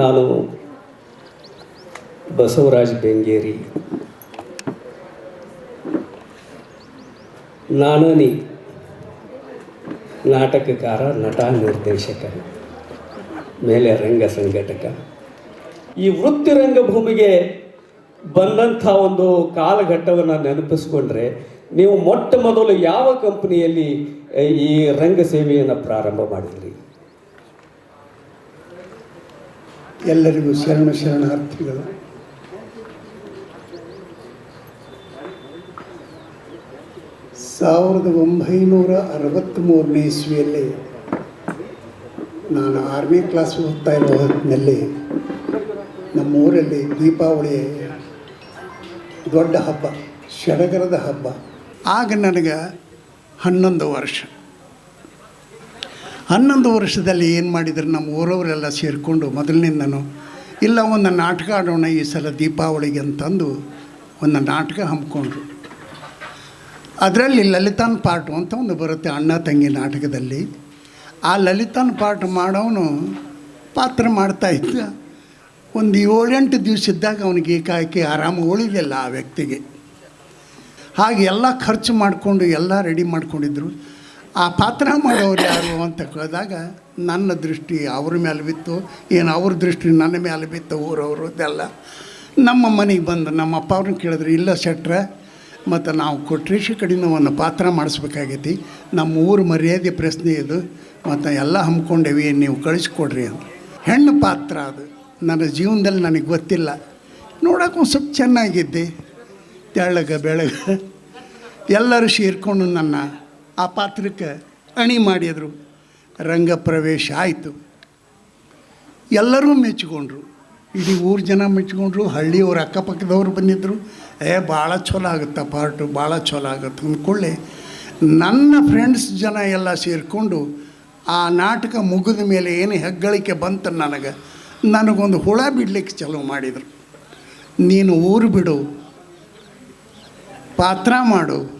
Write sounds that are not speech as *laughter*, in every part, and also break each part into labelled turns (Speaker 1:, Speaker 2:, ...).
Speaker 1: ನಾನು ಬಸವರಾಜ್ ಬೆಂಗೇರಿ. ನಾನನಿ ನಾಟಕಕಾರ, ನಟ, ನಿರ್ದೇಶಕ, ಮೇಲೆ ರಂಗ ಸಂಘಟಕ. ಈ ವೃತ್ತಿ ರಂಗಭೂಮಿಗೆ ಬಂದಂಥ ಒಂದು ಕಾಲಘಟ್ಟವನ್ನು ನೆನಪಿಸ್ಕೊಂಡ್ರೆ, ನೀವು ಮೊಟ್ಟ ಮೊದಲು ಯಾವ ಕಂಪನಿಯಲ್ಲಿ ಈ ರಂಗ ಸೇವೆಯನ್ನು ಪ್ರಾರಂಭ ಮಾಡಿದ್ರಿ?
Speaker 2: ಎಲ್ಲರಿಗೂ ಶರಣ ಶರಣಾರ್ಥಿಗಳು. ಸಾವಿರದ ಒಂಬೈನೂರ ಅರವತ್ತ್ಮೂರನೇ ಇಸ್ವಿಯಲ್ಲಿ ನಾನು ಆರನೇ ಕ್ಲಾಸ್ ಓದ್ತಾ ಇರೋ ಹೊತ್ತಿನಲ್ಲಿ ನಮ್ಮೂರಲ್ಲಿ ದೀಪಾವಳಿ ದೊಡ್ಡ ಹಬ್ಬ ಸಡಗರದ ಹಬ್ಬ. ಆಗ ನನಗೆ ಹನ್ನೊಂದು ವರ್ಷ. ಹನ್ನೊಂದು ವರ್ಷದಲ್ಲಿ ಏನು ಮಾಡಿದ್ರು ನಮ್ಮ ಊರವರೆಲ್ಲ ಸೇರಿಕೊಂಡು ಮೊದಲಿನಿಂದನೂ, ಇಲ್ಲ ಒಂದು ನಾಟಕ ಆಡೋಣ ಈ ಸಲ ದೀಪಾವಳಿಗೆ ಅಂತಂದು ಒಂದು ನಾಟಕ ಹಮ್ಮಿಕೊಂಡ್ರು. ಅದರಲ್ಲಿ ಲಲಿತಾನ್ ಪಾಠ ಅಂತ ಒಂದು ಬರುತ್ತೆ ಅಣ್ಣ ತಂಗಿ ನಾಟಕದಲ್ಲಿ. ಆ ಲಲಿತಾನ್ ಪಾಠ ಮಾಡೋನು ಪಾತ್ರ ಮಾಡ್ತಾ ಇದ್ದ. ಒಂದು ಏಳೆಂಟು ದಿವಸ ಇದ್ದಾಗ ಅವನಿಗೆ ಏಕಾಏಕಿ ಆರಾಮ ಉಳಿದಿಲ್ಲ ಆ ವ್ಯಕ್ತಿಗೆ. ಹಾಗೆ ಎಲ್ಲ ಖರ್ಚು ಮಾಡಿಕೊಂಡು ಎಲ್ಲ ರೆಡಿ ಮಾಡ್ಕೊಂಡಿದ್ರು. ಆ ಪಾತ್ರ ಮಾಡೋರು ಯಾರು ಅಂತ ಕೇಳಿದಾಗ, ನನ್ನ ದೃಷ್ಟಿ ಅವ್ರ ಮೇಲೆ ಬಿತ್ತು, ಏನು ಅವ್ರ ದೃಷ್ಟಿ ನನ್ನ ಮೇಲೆ ಬಿತ್ತು, ಊರವರು ಇದೆಲ್ಲ. ನಮ್ಮ ಮನೆಗೆ ಬಂದು ನಮ್ಮ ಅಪ್ಪ ಅವ್ರನ್ನ ಕೇಳಿದ್ರು, ಇಲ್ಲ ಶೆಟ್ರೆ, ಮತ್ತು ನಾವು ಕೊಟ್ರೇಶಿ ಕಡಿಂದ ಒಂದು ಪಾತ್ರ ಮಾಡಿಸ್ಬೇಕಾಗೈತಿ. ನಮ್ಮ ಊರು ಮರ್ಯಾದೆ ಪ್ರಶ್ನೆ ಇದು, ಮತ್ತು ಎಲ್ಲ ಹಮ್ಮಿಕೊಂಡೇವಿ ನೀವು ಕಳಿಸ್ಕೊಡ್ರಿ ಅಂತ. ಹೆಣ್ಣು ಪಾತ್ರ ಅದು. ನನ್ನ ಜೀವನದಲ್ಲಿ ನನಗೆ ಗೊತ್ತಿಲ್ಲ. ನೋಡೋಕ್ಕೂ ಸ್ವಲ್ಪ ಚೆನ್ನಾಗಿದ್ದೆ. ತೆಳ್ಳಗ, ಬೆಳಗ. ಎಲ್ಲರೂ ಸೇರಿಕೊಂಡು ನನ್ನ ಆ ಪಾತ್ರಕ್ಕೆ ಅಣಿ ಮಾಡಿದರು. ರಂಗ ಪ್ರವೇಶ ಆಯಿತು. ಎಲ್ಲರೂ ಮೆಚ್ಚಿಕೊಂಡ್ರು. ಇಡೀ ಊರು ಜನ ಮೆಚ್ಚಿಕೊಂಡ್ರು. ಹಳ್ಳಿಯವ್ರು ಅಕ್ಕಪಕ್ಕದವ್ರು ಬಂದಿದ್ದರು ಏ, ಭಾಳ ಚಲೋ ಆಗುತ್ತೆ ಪಾರ್ಟು? ಭಾಳ ಚಲೋ ಆಗುತ್ತೆ ಅಂದ್ಕೊಳ್ಳಿ. ನನ್ನ ಫ್ರೆಂಡ್ಸ್ ಜನ ಎಲ್ಲ ಸೇರಿಕೊಂಡು ಆ ನಾಟಕ ಮುಗಿದ ಮೇಲೆ ಏನು ಹೆಗ್ಗಳಿಕೆ ಬಂತು ನನಗೆ? ನನಗೊಂದು ಹುಳ ಬಿಡ್ಲಿಕ್ಕೆ ಚಲೋ ಮಾಡಿದರು. ನೀನು ಊರು ಬಿಡು. ಪಾತ್ರ ಮಾಡು.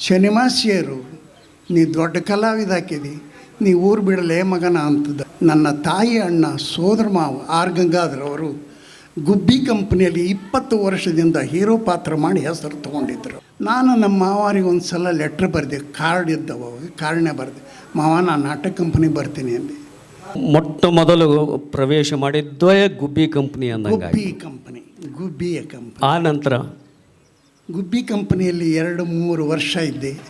Speaker 2: ಸಿನಿಮಾ ಸೇರು ನೀ ದೊಡ್ಡ ಕಲಾವಿದ ಹಾಕಿದಿ ನೀ ಊರು ಬಿಡಲೇ ಮಗನ ಅಂತದ. ನನ್ನ ತಾಯಿ ಅಣ್ಣ ಸೋದರ ಮಾವ ಆರ್ ಗಂಗಾಧರ್ ಅವರು ಗುಬ್ಬಿ ಕಂಪ್ನಿಯಲ್ಲಿ ಇಪ್ಪತ್ತು ವರ್ಷದಿಂದ ಹೀರೋ ಪಾತ್ರ ಮಾಡಿ ಹೆಸರು ತೊಗೊಂಡಿದ್ದರು ನಾನು ನಮ್ಮ ಮಾವಾರಿಗೆ ಒಂದು ಸಲ ಲೆಟ್ರ್ ಬರೆದೆ ಕಾರ್ಡ್ ಇದ್ದವು ಕಾರ್ಡ್ನೇ ಬರೆದೆ ಮಾವ ನಾನು ನಾಟಕ ಕಂಪ್ನಿ ಬರ್ತೀನಿ ಅಂದೆ.
Speaker 1: ಮೊಟ್ಟ ಮೊದಲು ಪ್ರವೇಶ ಮಾಡಿದ್ದೇ ಗುಬ್ಬಿ ಕಂಪ್ನಿ ಅಂದ
Speaker 2: ಗುಬ್ಬಿ ಕಂಪ್ನಿ ಗುಬ್ಬಿಯ ಕಂಪ್ನಿ.
Speaker 1: ಆ ನಂತರ?
Speaker 2: ಗುಬ್ಬಿ ಕಂಪನಿಯಲ್ಲಿ ಎರಡು ಮೂರು ವರ್ಷ ಇದ್ದೆ.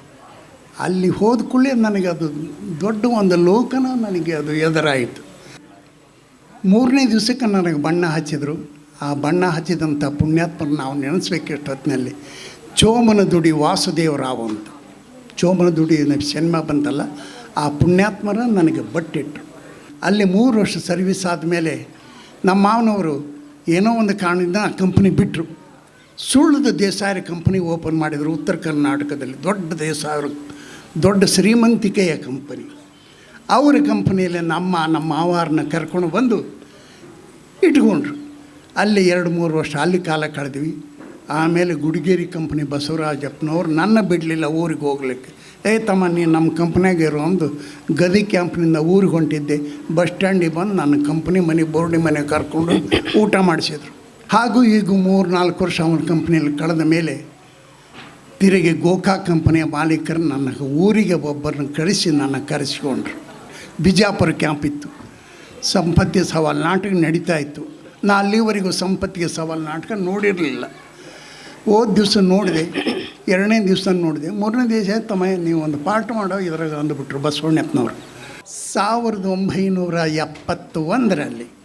Speaker 2: ಅಲ್ಲಿ ಹೋದ ಕೂಡಲೇ ನನಗೆ ಅದು ದೊಡ್ಡ ಒಂದು ಲೋಕನ ನನಗೆ ಅದು ಎದುರಾಯಿತು. ಮೂರನೇ ದಿವಸಕ್ಕೆ ನನಗೆ ಬಣ್ಣ ಹಚ್ಚಿದರು. ಆ ಬಣ್ಣ ಹಚ್ಚಿದಂಥ ಪುಣ್ಯಾತ್ಮನ ನಾವು ನೆನೆಸ್ಬೇಕು ಎಷ್ಟೊತ್ತಿನಲ್ಲಿ ಚೋಮನ ದುಡಿ ವಾಸುದೇವರಾವ್ ಅಂತ ಚೋಮನ ದುಡಿ ಸಿನಿಮಾ ಬಂತಲ್ಲ, ಆ ಪುಣ್ಯಾತ್ಮರ ನನಗೆ ಬಟ್ಟಿಟ್ಟು ಅಲ್ಲಿ ಮೂರು ವರ್ಷ ಸರ್ವಿಸ್ ಆದಮೇಲೆ ನಮ್ಮ ಮಾವನವರು ಏನೋ ಒಂದು ಕಾರಣದಿಂದ ಆ ಕಂಪ್ನಿ ಬಿಟ್ಟರು ಸುಳ್ಳದ ದೇಸಾಯರ ಕಂಪನಿ ಓಪನ್ ಮಾಡಿದರು ಉತ್ತರ ಕರ್ನಾಟಕದಲ್ಲಿ. ದೊಡ್ಡ ದೇಸಾಯರ ದೊಡ್ಡ ಶ್ರೀಮಂತಿಕೆಯ ಕಂಪನಿ. ಅವರ ಕಂಪನಿಯಲ್ಲಿ ನಮ್ಮ ನಮ್ಮ ಮಾವಾರನ್ನ ಕರ್ಕೊಂಡು ಬಂದು ಇಟ್ಕೊಂಡ್ರು. ಅಲ್ಲಿ ಎರಡು ಮೂರು ವರ್ಷ ಅಲ್ಲಿ ಕಾಲ ಕಳೆದ್ವಿ. ಆಮೇಲೆ ಗುಡಿಗೇರಿ ಕಂಪ್ನಿ ಬಸವರಾಜಪ್ಪನವ್ರು ನನ್ನ ಬಿಡಲಿಲ್ಲ ಊರಿಗೆ ಹೋಗ್ಲಿಕ್ಕೆ. ಏ ತಮ್ಮ, ನೀನು ನಮ್ಮ ಕಂಪ್ನಿಯಾಗ ಇರೋ ಒಂದು ಗದಿ ಕ್ಯಾಂಪ್ನಿಂದ ಊರಿಗೆ ಹೊಂಟಿದ್ದೆ. ಬಸ್ ಸ್ಟ್ಯಾಂಡಿಗೆ ಬಂದು ನನ್ನ ಕಂಪ್ನಿ ಮನೆ ಬೋರ್ಡಿ ಮನೆ ಕರ್ಕೊಂಡು ಊಟ ಮಾಡಿಸಿದ್ರು. ಹಾಗೂ ಈಗ ಮೂರು ನಾಲ್ಕು ವರ್ಷ ಅವನ ಕಂಪ್ನಿಯಲ್ಲಿ ಕಳೆದ ಮೇಲೆ ತಿರುಗಿ ಗೋಕಾ ಕಂಪನಿಯ ಮಾಲೀಕರು ನನ್ನ ಊರಿಗೆ ಒಬ್ಬರನ್ನು ಕಳಿಸಿ ನನ್ನ ಕರೆಸಿಕೊಂಡ್ರು. ಬಿಜಾಪುರ ಕ್ಯಾಂಪ್ ಇತ್ತು. ಸಂಪತ್ತಿಯ ಸವಾಲು ನಾಟಕ ನಡೀತಾ ಇತ್ತು. ನಾ ಅಲ್ಲಿವರೆಗೂ ಸಂಪತ್ತಿಗೆ ಸವಾಲು ನಾಟಕ ನೋಡಿರಲಿಲ್ಲ. ಹೋದ ದಿವಸ ನೋಡಿದೆ, ಎರಡನೇ ದಿವಸ ನೋಡಿದೆ. ಮೂರನೇ ದಿವಸ ತಮ್ಮ ನೀವು ಒಂದು ಪಾಠ ಮಾಡೋ, ಇದ್ರಾಗ ಅಂದುಬಿಟ್ರು ಬಸವಣ್ಣಪ್ಪನವರು. ಸಾವಿರದ ಒಂಬೈನೂರ ಎಪ್ಪತ್ತು ಒಂದರಲ್ಲಿ
Speaker 1: ಹ್ಞೂ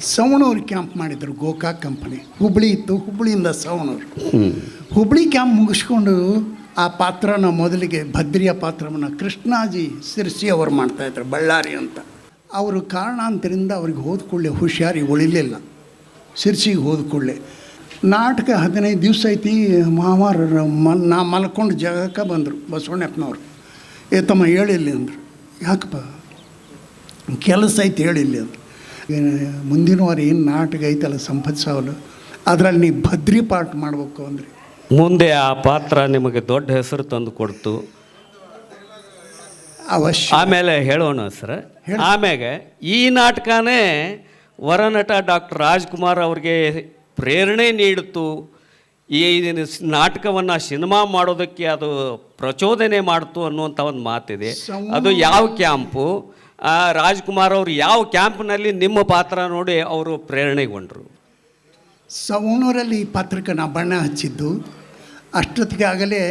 Speaker 2: ಸವಣೂರು ಕ್ಯಾಂಪ್ ಮಾಡಿದರು ಗೋಕಾಕ್ ಕಂಪನಿ ಹುಬ್ಳಿ ಇತ್ತು ಹುಬ್ಳಿಯಿಂದ ಸವಣೂರು. ಹುಬ್ಳಿ ಕ್ಯಾಂಪ್ ಮುಗಿಸ್ಕೊಂಡು ಆ ಪಾತ್ರನ ಮೊದಲಿಗೆ ಭದ್ರಿಯ ಪಾತ್ರವನ್ನು ಕೃಷ್ಣಾಜಿ ಸಿರ್ಸಿ ಅವರು ಮಾಡ್ತಾಯಿದ್ರು ಬಳ್ಳಾರಿ ಅಂತ. ಅವರು ಕಾರಣಾಂತರಿಂದ ಅವ್ರಿಗೆ ಕೂಡಲೇ ಹುಷಾರಿ ಉಳಿಲಿಲ್ಲ. ಸಿರ್ಸಿಗೆ ಕೂಡಲೇ ನಾಟಕ ಹದಿನೈದು ದಿವಸ ಐತಿ ಮಾವಾರ ಮ ನಾ ಮಲ್ಕೊಂಡು ಜಾಗಕ್ಕೆ ಬಂದರು ಬಸವಣ್ಣಪ್ಪನವ್ರು. ಏ ತಮ್ಮ ಹೇಳಿಲ್ಲ ಅಂದರು. ಯಾಕಪ್ಪ? ಕೆಲಸ ಐತಿ ಹೇಳಿಲ್ಲ ಅಂದ್ರು. ಮುಂದಿನ ವಾರ ಏನು ನಾಟಕ ಐತಲ್ಲ ಸಂಪತ್ ಸಾವಲು ಅದರಲ್ಲಿ ನೀ ಭದ್ರಿ ಪಾಠ ಮಾಡಬೇಕು ಅಂದರೆ.
Speaker 1: ಮುಂದೆ ಆ ಪಾತ್ರ ನಿಮಗೆ ದೊಡ್ಡ ಹೆಸರು ತಂದು ಕೊಡ್ತು.
Speaker 2: ಅವಶ್ಯ
Speaker 1: ಆಮೇಲೆ ಹೇಳೋಣ ಸರ್. ಆಮೇಲೆ ಈ ನಾಟಕನೇ ವರನಟ ಡಾಕ್ಟರ್ ರಾಜ್ಕುಮಾರ್ ಅವ್ರಿಗೆ ಪ್ರೇರಣೆ ನೀಡಿತು. ಈ ನಾಟಕವನ್ನು ಸಿನಿಮಾ ಮಾಡೋದಕ್ಕೆ ಅದು ಪ್ರಚೋದನೆ ಮಾಡಿತು ಅನ್ನುವಂಥ ಒಂದು ಮಾತಿದೆ. ಅದು ಯಾವ ಕ್ಯಾಂಪು? ರಾಜ್ಕುಮಾರ್ ಅವರು ಯಾವ ಕ್ಯಾಂಪ್ನಲ್ಲಿ ನಿಮ್ಮ ಪಾತ್ರ ನೋಡಿ ಅವರು ಪ್ರೇರಣೆಗೊಂಡರು?
Speaker 2: ಸವಣೂರಲ್ಲಿ ಈ ಪಾತ್ರಕ್ಕೆ ನಾ ಬಣ್ಣ ಹಚ್ಚಿದ್ದು. ಅಷ್ಟೊತ್ತಿಗೆ ಆಗಲೇ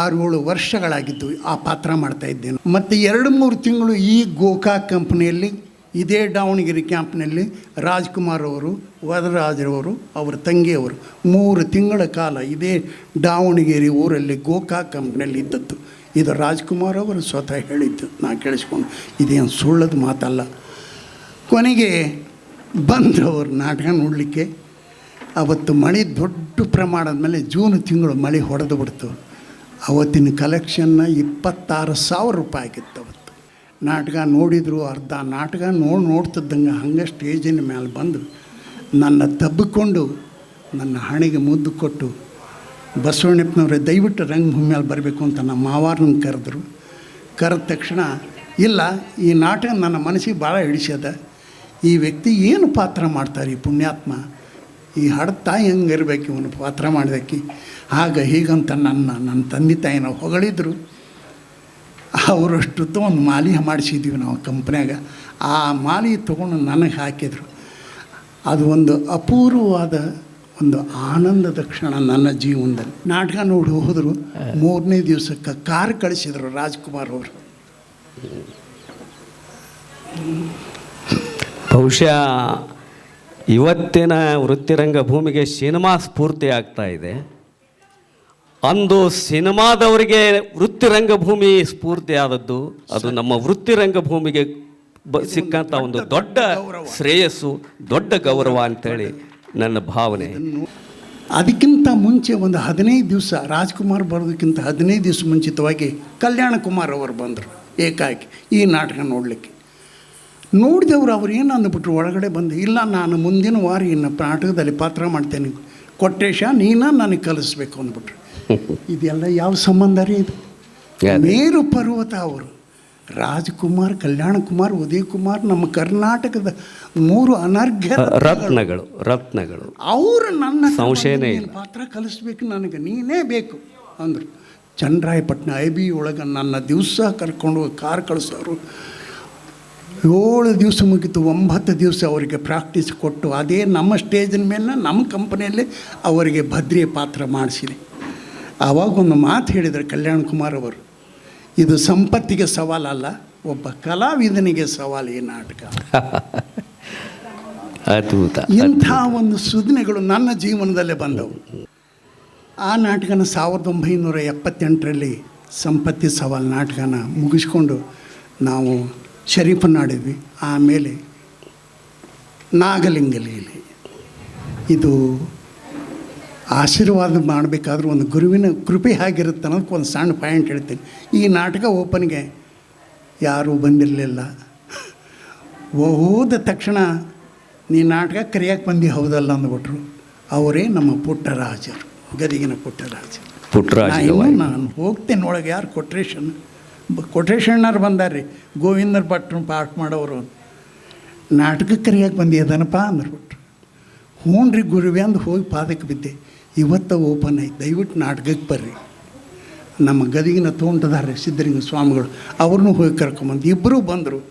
Speaker 2: ಆರು ಏಳು ವರ್ಷಗಳಾಗಿದ್ದು ಆ ಪಾತ್ರ ಮಾಡ್ತಾ ಇದ್ದೇನೆ ಮತ್ತು ಎರಡು ಮೂರು ತಿಂಗಳು ಈ ಗೋಕಾಕ್ ಕಂಪ್ನಿಯಲ್ಲಿ, ಇದೇ ದಾವಣಗೆರೆ ಕ್ಯಾಂಪ್ನಲ್ಲಿ ರಾಜ್ಕುಮಾರ್ ಅವರು ವರರಾಜರವರು ಅವರ ತಂಗಿಯವರು ಮೂರು ತಿಂಗಳ ಕಾಲ ಇದೇ ದಾವಣಗೆರೆ ಊರಲ್ಲಿ ಗೋಕಾಕ್ ಕಂಪ್ನಿಯಲ್ಲಿ ಇದ್ದದ್ದು. ಇದು ರಾಜ್ಕುಮಾರ್ ಅವರು ಸ್ವತಃ ಹೇಳಿದ್ದು. ನಾ ಕೇಳಿಸ್ಕೊಂಡು, ಇದೇನು ಸುಳ್ಳದ ಮಾತಲ್ಲ. ಕೊನೆಗೆ ಬಂದವರು ನಾಟಕ ನೋಡಲಿಕ್ಕೆ ಅವತ್ತು ಮಳೆ ದೊಡ್ಡ ಪ್ರಮಾಣದ ಮೇಲೆ ಜೂನ್ ತಿಂಗಳು ಮಳೆ ಹೊಡೆದು ಬಿಡ್ತು. ಅವತ್ತಿನ ಕಲೆಕ್ಷನ್ನ ಇಪ್ಪತ್ತಾರು ಸಾವಿರ ರೂಪಾಯಿ ಆಗಿತ್ತು ಅವತ್ತು. ನಾಟಕ ನೋಡಿದರು ಅರ್ಧ ನಾಟಕ ನೋಡಿ ನೋಡ್ತಿದ್ದಂಗೆ ಹಂಗೆ ಸ್ಟೇಜಿನ ಮೇಲೆ ಬಂದು ನನ್ನ ತಬ್ಬಿಕೊಂಡು ನನ್ನ ಹಣೆಗೆ ಮುದ್ದು ಕೊಟ್ಟು ಬಸವಣ್ಣಪ್ಪನವ್ರೆ, ದಯವಿಟ್ಟು ರಂಗಭೂಮಿ ಮೇಲೆ ಬರಬೇಕು ಅಂತ ನಮ್ಮ ಮಾವಾರನ್ನ ಕರೆದ್ರು. ಕರೆದ ತಕ್ಷಣ, ಇಲ್ಲ, ಈ ನಾಟಕ ನನ್ನ ಮನಸ್ಸಿಗೆ ಭಾಳ ಹಿಡಿಸ್ಯದ. ಈ ವ್ಯಕ್ತಿ ಏನು ಪಾತ್ರ ಮಾಡ್ತಾರೆ ಈ ಪುಣ್ಯಾತ್ಮ? ಈ ಹಡ್ತಾ ಹೆಂಗೆ ಇರಬೇಕು ಇವನು ಪಾತ್ರ ಮಾಡಬೇಕು ಆಗ ಹೀಗಂತ ನನ್ನ ನನ್ನ ತಂದೆ ತಾಯಿನ ಹೊಗಳಿದ್ರು. ಅವರಷ್ಟು ಒಂದು ಮಾಲಿ ಮಾಡಿಸಿದ್ದೀವಿ ನಾವು ಕಂಪ್ನ್ಯಾಗ. ಆ ಮಾಲಿ ತೊಗೊಂಡು ನನಗೆ ಹಾಕಿದರು. ಅದು ಒಂದು ಅಪೂರ್ವವಾದ ಒಂದು ಆನಂದದ ಕ್ಷಣ ನನ್ನ ಜೀವನದಲ್ಲಿ. ನಾಟಕ ನೋಡಿ ಹೋದರು ಮೂರನೇ ದಿವಸಕ್ಕೆ ಕಾರ್ ಕಳಿಸಿದರು ರಾಜ್ಕುಮಾರ್ ಅವರು.
Speaker 1: ಬಹುಶಃ ಇವತ್ತಿನ ವೃತ್ತಿರಂಗ ಭೂಮಿಗೆ ಸಿನಿಮಾ ಸ್ಫೂರ್ತಿ ಆಗ್ತಾ ಇದೆ. ಅಂದು ಸಿನಿಮಾದವರಿಗೆ ವೃತ್ತಿರಂಗ ಭೂಮಿ ಸ್ಫೂರ್ತಿ ಆದದ್ದು ಅದು ನಮ್ಮ ವೃತ್ತಿರಂಗ ಭೂಮಿಗೆ ಬ ಸಿಕ್ಕಂಥ ಒಂದು ದೊಡ್ಡ ಶ್ರೇಯಸ್ಸು ದೊಡ್ಡ ಗೌರವ ಅಂತೇಳಿ ನನ್ನ ಭಾವನೆ.
Speaker 2: ಅದಕ್ಕಿಂತ ಮುಂಚೆ ಒಂದು ಹದಿನೈದು ದಿವಸ ರಾಜ್ಕುಮಾರ್ ಬರೋದಕ್ಕಿಂತ ಹದಿನೈದು ದಿವಸ ಮುಂಚಿತವಾಗಿ ಕಲ್ಯಾಣ ಕುಮಾರ್ ಅವರು ಬಂದರು ಏಕಾಏಕಿ ಈ ನಾಟಕ ನೋಡಲಿಕ್ಕೆ. ನೋಡಿದವರು ಅವ್ರು ಏನು ಅಂದ್ಬಿಟ್ರು ಒಳಗಡೆ ಬಂದು ಇಲ್ಲ ನಾನು ಮುಂದಿನ ವಾರ ಇನ್ನು ನಾಟಕದಲ್ಲಿ ಪಾತ್ರ ಮಾಡ್ತೇನೆ. ಕೊಟ್ಟೇಶ ನೀನು ನನಗೆ ಕಲಿಸ್ಬೇಕು ಅಂದ್ಬಿಟ್ರು. *laughs* ಇದೆಲ್ಲ ಯಾವ ಸಂಬಂಧ ರೀ ಇದು ಮೇರು ಪರ್ವತ ಅವರು. ರಾಜ್ಕುಮಾರ್ ಕಲ್ಯಾಣ ಕುಮಾರ್ ಉದಯ್ ಕುಮಾರ್ ನಮ್ಮ ಕರ್ನಾಟಕದ ಮೂರು ಅನರ್ಘ್ಯ
Speaker 1: ರತ್ನಗಳು ರತ್ನಗಳು.
Speaker 2: ಅವರು ನನ್ನ
Speaker 1: ಸಂಶಯನೇ.
Speaker 2: ಪಾತ್ರ ಕಲಿಸ್ಬೇಕು ನನಗೆ ನೀನೇ ಬೇಕು ಅಂದರು. ಚನ್ನರಾಯಪಟ್ಟಣ ಐ ಬಿ ಒಳಗೆ ನನ್ನ ದಿವಸ ಕರ್ಕೊಂಡು ಹೋಗಿ ಕಾರ್ ಕಳಿಸೋರು. ಏಳು ದಿವಸ ಮುಗಿತು ಒಂಬತ್ತು ದಿವಸ ಅವರಿಗೆ ಪ್ರಾಕ್ಟೀಸ್ ಕೊಟ್ಟು ಅದೇ ನಮ್ಮ ಸ್ಟೇಜಿನ ಮೇಲೆ ನಮ್ಮ ಕಂಪನಿಯಲ್ಲಿ ಅವರಿಗೆ ಭದ್ರೆ ಪಾತ್ರ ಮಾಡಿಸಿದೆ. ಆವಾಗ ಒಂದು ಮಾತು ಹೇಳಿದರು ಕಲ್ಯಾಣ್ ಕುಮಾರ್ ಅವರು. ಇದು ಸಂಪತ್ತಿಗೆ ಸವಾಲಲ್ಲ ಒಬ್ಬ ಕಲಾವಿದನಿಗೆ ಸವಾಲು ಈ ನಾಟಕ. *laughs*
Speaker 1: ಅದ್ಭುತ
Speaker 2: ಇಂಥ ಒಂದು ಸುಧನೆಗಳು ನನ್ನ ಜೀವನದಲ್ಲೇ ಬಂದವು. ಆ ನಾಟಕನ ಸಾವಿರದ ಒಂಬೈನೂರ ಎಪ್ಪತ್ತೆಂಟರಲ್ಲಿ ಸಂಪತ್ತಿ ಸವಾಲು ನಾಟಕನ ಮುಗಿಸ್ಕೊಂಡು ನಾವು ಶರೀಫನ್ನಾಡಿದ್ವಿ. ಆಮೇಲೆ ನಾಗಲಿಂಗಲಿ ಇದು ಆಶೀರ್ವಾದ ಮಾಡಬೇಕಾದ್ರೂ ಒಂದು ಗುರುವಿನ ಕೃಪೆ ಆಗಿರುತ್ತೆ ಅನ್ನೋದಕ್ಕೆ ಒಂದು ಸಣ್ಣ ಪಾಯಿಂಟ್ ಹೇಳ್ತೀನಿ. ಈ ನಾಟಕ ಓಪನ್ಗೆ ಯಾರೂ ಬಂದಿರಲಿಲ್ಲ. ಹೋದ ತಕ್ಷಣ ನೀ ನಾಟಕ ಕರೆಯಕ್ಕೆ ಬಂದು ಹೌದಲ್ಲ ಅಂದ್ಬಿಟ್ರು. ಅವರೇ ನಮ್ಮ ಪುಟ್ಟರಾಜರು ಗದಿಗಿನ ಪುಟ್ಟರಾಜರು
Speaker 1: ಪುಟ್ಟರಾಜ
Speaker 2: ನಾನು ಹೋಗ್ತೇನೆ ಒಳಗೆ ಯಾರು ಕೊಟ್ರೇಶನ್? ಕೊಟ್ರೇಶಣ್ಣರು ಬಂದಾರ್ರಿ ಗೋವಿಂದರ ಭಟ್ರು ಪಾಠ ಮಾಡೋರು. ನಾಟಕ ಕರೆಯಕ್ಕೆ ಬಂದಿದ್ದನಪ್ಪ ಅಂದ್ಬಿಟ್ರು. ಹ್ಞೂ ರೀ ಗುರುವೆ ಅಂದು ಹೋಗಿ ಪಾದಕ್ಕೆ ಬಿದ್ದೆ. ಇವತ್ತು ಓಪನ್ ಐತೆ ದಯವಿಟ್ಟು ನಾಟಕಕ್ಕೆ ಬರ್ರಿ. ನಮ್ಮ ಗದಿಗಿನ ತೋಂಟದಾರೆ ಸಿದ್ಧರಿಂಗ ಸ್ವಾಮಿಗಳು ಅವ್ರನ್ನೂ ಹೋಗಿ ಕರ್ಕೊಂಬಂದು ಇಬ್ಬರೂ ಬಂದರು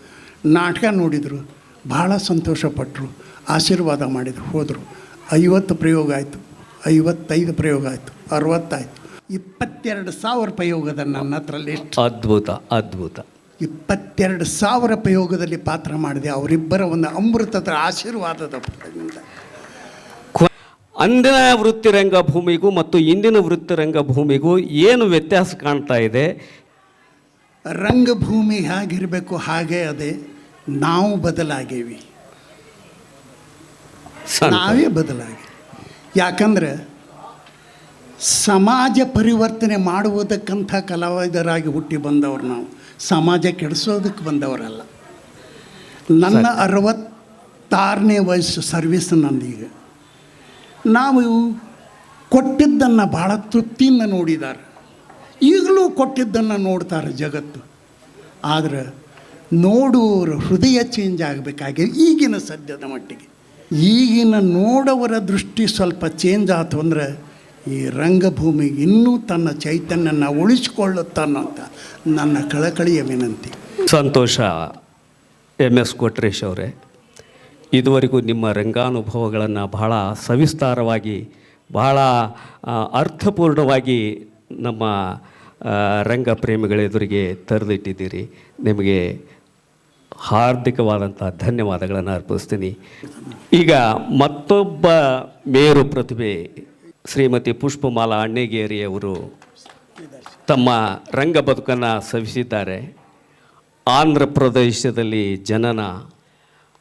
Speaker 2: ನಾಟಕ ನೋಡಿದರು ಭಾಳ ಸಂತೋಷಪಟ್ಟರು ಆಶೀರ್ವಾದ ಮಾಡಿದರು ಹೋದರು. ಐವತ್ತು ಪ್ರಯೋಗ ಆಯಿತು. ಐವತ್ತೈದು ಪ್ರಯೋಗ ಆಯಿತು. ಅರವತ್ತಾಯಿತು. ಇಪ್ಪತ್ತೆರಡು ಸಾವಿರ ಪ್ರಯೋಗದ ನನ್ನ ಹತ್ರ ಲಿಸ್ಟ್
Speaker 1: ಅದ್ಭುತ ಅದ್ಭುತ.
Speaker 2: ಇಪ್ಪತ್ತೆರಡು ಸಾವಿರ ಪ್ರಯೋಗದಲ್ಲಿ ಪಾತ್ರ ಮಾಡಿದೆ ಅವರಿಬ್ಬರ ಒಂದು ಅಮೃತದ ಆಶೀರ್ವಾದದ
Speaker 1: ಕ್ವ- ಅಂದಿನ ವೃತ್ತಿರಂಗ ಭೂಮಿಗೂ ಮತ್ತು ಇಂದಿನ ವೃತ್ತಿರಂಗ ಭೂಮಿಗೂ ಏನು ವ್ಯತ್ಯಾಸ ಕಾಣ್ತಾ ಇದೆ?
Speaker 2: ರಂಗಭೂಮಿ ಹೇಗಿರಬೇಕು ಹಾಗೆ ಅದೇ ನಾವು ಬದಲಾಗೇವಿ. ನಾವೇ ಬದಲಾಗಿ. ಯಾಕಂದ್ರೆ ಸಮಾಜ ಪರಿವರ್ತನೆ ಮಾಡುವುದಕ್ಕಂಥ ಕಲಾವಿದರಾಗಿ ಹುಟ್ಟಿ ಬಂದವರು ನಾವು. ಸಮಾಜ ಕೆಡಿಸೋದಕ್ಕೆ ಬಂದವರಲ್ಲ. ನನ್ನ ಅರವತ್ತಾರನೇ ವಯಸ್ಸು ಸರ್ವಿಸ್ ನಂದೀಗ. ನಾವು ಕೊಟ್ಟಿದ್ದನ್ನು ಭಾಳ ತೃಪ್ತಿಯಿಂದ ನೋಡಿದ್ದಾರೆ. ಈಗಲೂ ಕೊಟ್ಟಿದ್ದನ್ನು ನೋಡ್ತಾರೆ ಜಗತ್ತು. ಆದರೆ ನೋಡುವವರ ಹೃದಯ ಚೇಂಜ್ ಆಗಬೇಕಾಗಿದೆ ಈಗಿನ ಸದ್ಯದ ಮಟ್ಟಿಗೆ. ಈಗಿನ ನೋಡವರ ದೃಷ್ಟಿ ಸ್ವಲ್ಪ ಚೇಂಜ್ ಆಯ್ತು ಅಂದರೆ ಈ ರಂಗಭೂಮಿ ಇನ್ನೂ ತನ್ನ ಚೈತನ್ಯನ ಉಳಿಸಿಕೊಳ್ಳುತ್ತಾನಂತ ನನ್ನ ಕಳಕಳಿಯ ವಿನಂತಿ.
Speaker 1: ಸಂತೋಷ ಎಂ ಎಸ್ ಕೊಟ್ರೇಶ್ ಅವರೇ. ಇದುವರೆಗೂ ನಿಮ್ಮ ರಂಗಾನುಭವಗಳನ್ನು ಬಹಳ ಸವಿಸ್ತಾರವಾಗಿ, ಬಹಳ ಅರ್ಥಪೂರ್ಣವಾಗಿ ನಮ್ಮ ರಂಗ ಪ್ರೇಮಿಗಳೆದುರಿಗೆ ತೆರೆದಿಟ್ಟಿದ್ದೀರಿ. ನಿಮಗೆ ಹಾರ್ದಿಕವಾದಂಥ ಧನ್ಯವಾದಗಳನ್ನು ಅರ್ಪಿಸ್ತೀನಿ. ಈಗ ಮತ್ತೊಬ್ಬ ಮೇರು ಪ್ರತಿಭೆ, ಶ್ರೀಮತಿ ಪುಷ್ಪಮಾಲಾ ಅಣ್ಣಗೇರಿ ಅವರು ತಮ್ಮ ರಂಗ ಬದುಕನ್ನು ಸವಿಸಿದ್ದಾರೆ. ಆಂಧ್ರ ಪ್ರದೇಶದಲ್ಲಿ ಜನನ